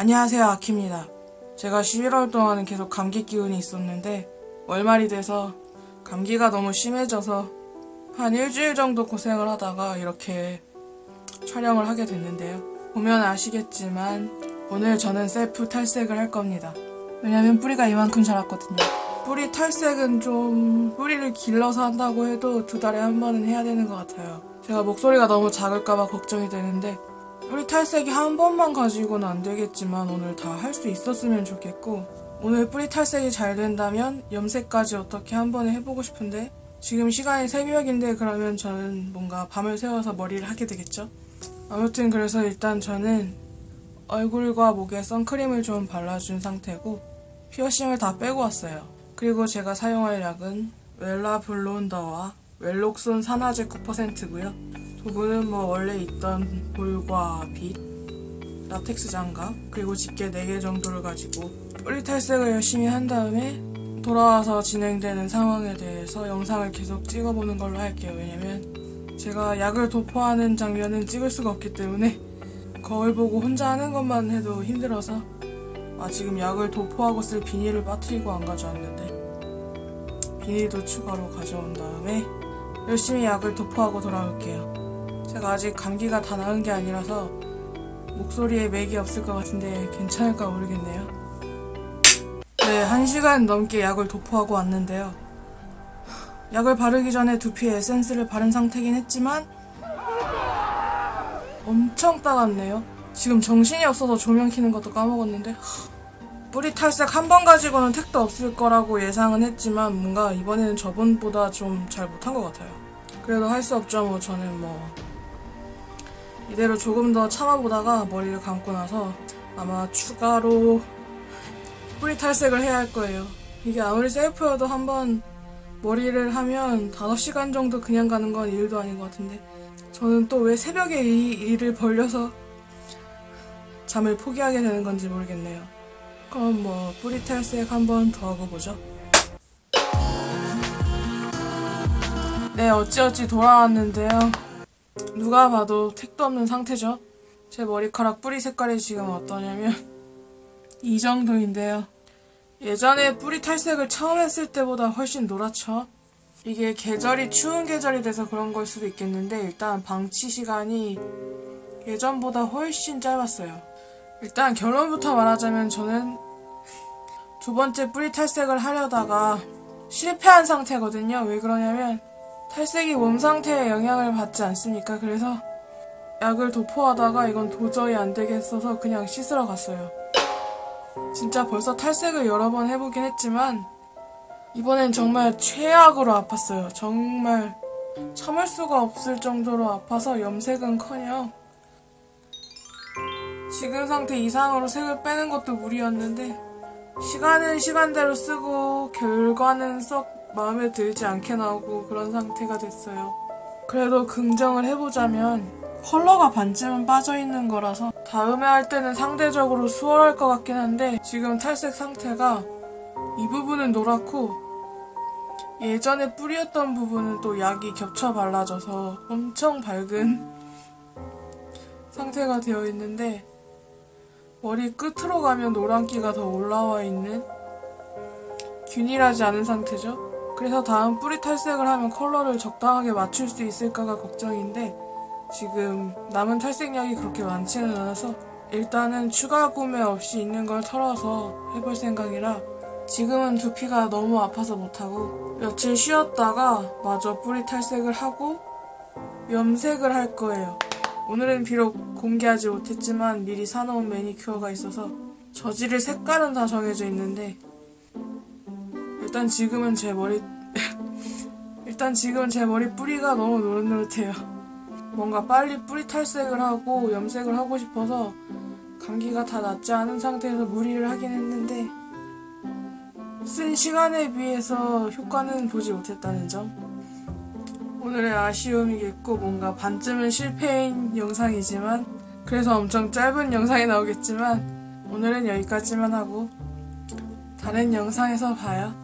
안녕하세요, 아키입니다. 제가 11월 동안은 계속 감기 기운이 있었는데, 월말이 돼서 감기가 너무 심해져서 한 일주일 정도 고생을 하다가 이렇게 촬영을 하게 됐는데요. 보면 아시겠지만, 오늘 저는 셀프 탈색을 할 겁니다. 왜냐면 뿌리가 이만큼 자랐거든요. 뿌리 탈색은 좀 뿌리를 길러서 한다고 해도 두 달에 한 번은 해야 되는 것 같아요. 제가 목소리가 너무 작을까봐 걱정이 되는데 뿌리 탈색이 한 번만 가지고는 안 되겠지만 오늘 다 할 수 있었으면 좋겠고 오늘 뿌리 탈색이 잘 된다면 염색까지 어떻게 한 번에 해보고 싶은데 지금 시간이 새벽인데 그러면 저는 뭔가 밤을 새워서 머리를 하게 되겠죠? 아무튼 그래서 일단 저는 얼굴과 목에 선크림을 좀 발라준 상태고 피어싱을 다 빼고 왔어요. 그리고 제가 사용할 약은 웰라 블론더와 웰록손 산화제 9%고요. 도구는 뭐 원래 있던 볼과 빛, 라텍스 장갑, 그리고 집게 4개 정도를 가지고 뿌리 탈색을 열심히 한 다음에 돌아와서 진행되는 상황에 대해서 영상을 계속 찍어보는 걸로 할게요. 왜냐면 제가 약을 도포하는 장면은 찍을 수가 없기 때문에 거울 보고 혼자 하는 것만 해도 힘들어서 아 지금 약을 도포하고 쓸 비닐을 빠뜨리고 안 가져왔는데 비닐도 추가로 가져온 다음에 열심히 약을 도포하고 돌아올게요. 제가 아직 감기가 다 나은 게 아니라서 목소리에 맥이 없을 것 같은데 괜찮을까 모르겠네요. 네, 한 시간 넘게 약을 도포하고 왔는데요. 약을 바르기 전에 두피에 에센스를 바른 상태긴 했지만 엄청 따갑네요. 지금 정신이 없어서 조명 켜는 것도 까먹었는데 뿌리 탈색 한 번 가지고는 택도 없을 거라고 예상은 했지만 뭔가 이번에는 저번보다 좀 잘 못한 것 같아요. 그래도 할 수 없죠. 뭐 저는 뭐 이대로 조금 더 참아보다가 머리를 감고 나서 아마 추가로 뿌리 탈색을 해야 할 거예요. 이게 아무리 셀프여도 한번 머리를 하면 5시간 정도 그냥 가는 건 일도 아닌 것 같은데 저는 또 왜 새벽에 이 일을 벌려서 잠을 포기하게 되는 건지 모르겠네요. 그럼 뭐 뿌리 탈색 한번 더 하고 보죠. 네, 어찌어찌 돌아왔는데요. 누가 봐도 택도 없는 상태죠. 제 머리카락 뿌리 색깔이 지금 어떠냐면 이 정도인데요. 예전에 뿌리 탈색을 처음 했을 때보다 훨씬 노랗죠. 이게 계절이 추운 계절이 돼서 그런 걸 수도 있겠는데 일단 방치 시간이 예전보다 훨씬 짧았어요. 일단 결론부터 말하자면 저는 두 번째 뿌리 탈색을 하려다가 실패한 상태거든요. 왜 그러냐면 탈색이 몸 상태에 영향을 받지 않습니까? 그래서 약을 도포하다가 이건 도저히 안 되겠어서 그냥 씻으러 갔어요. 진짜 벌써 탈색을 여러 번 해보긴 했지만 이번엔 정말 최악으로 아팠어요. 정말 참을 수가 없을 정도로 아파서 염색은 커녕 지금 상태 이상으로 색을 빼는 것도 무리였는데 시간은 시간대로 쓰고 결과는 썩 마음에 들지 않게 나오고 그런 상태가 됐어요. 그래도 긍정을 해보자면 컬러가 반쯤은 빠져있는 거라서 다음에 할 때는 상대적으로 수월할 것 같긴 한데 지금 탈색 상태가 이 부분은 노랗고 예전에 뿌리였던 부분은 또 약이 겹쳐 발라져서 엄청 밝은 상태가 되어 있는데 머리 끝으로 가면 노란기가 더 올라와 있는 균일하지 않은 상태죠. 그래서 다음 뿌리 탈색을 하면 컬러를 적당하게 맞출 수 있을까가 걱정인데 지금 남은 탈색약이 그렇게 많지는 않아서 일단은 추가 구매 없이 있는 걸 털어서 해볼 생각이라 지금은 두피가 너무 아파서 못하고 며칠 쉬었다가 마저 뿌리 탈색을 하고 염색을 할 거예요. 오늘은 비록 공개하지 못했지만 미리 사놓은 매니큐어가 있어서 저지를 색깔은 다 정해져 있는데 일단 지금은 제 머리 일단 지금은 제 머리 뿌리가 너무 노릇노릇해요. 뭔가 빨리 뿌리 탈색을 하고 염색을 하고 싶어서 감기가 다 낫지 않은 상태에서 무리를 하긴 했는데 쓴 시간에 비해서 효과는 보지 못했다는 점. 오늘의 아쉬움이겠고 뭔가 반쯤은 실패인 영상이지만 그래서 엄청 짧은 영상이 나오겠지만 오늘은 여기까지만 하고 다른 영상에서 봐요.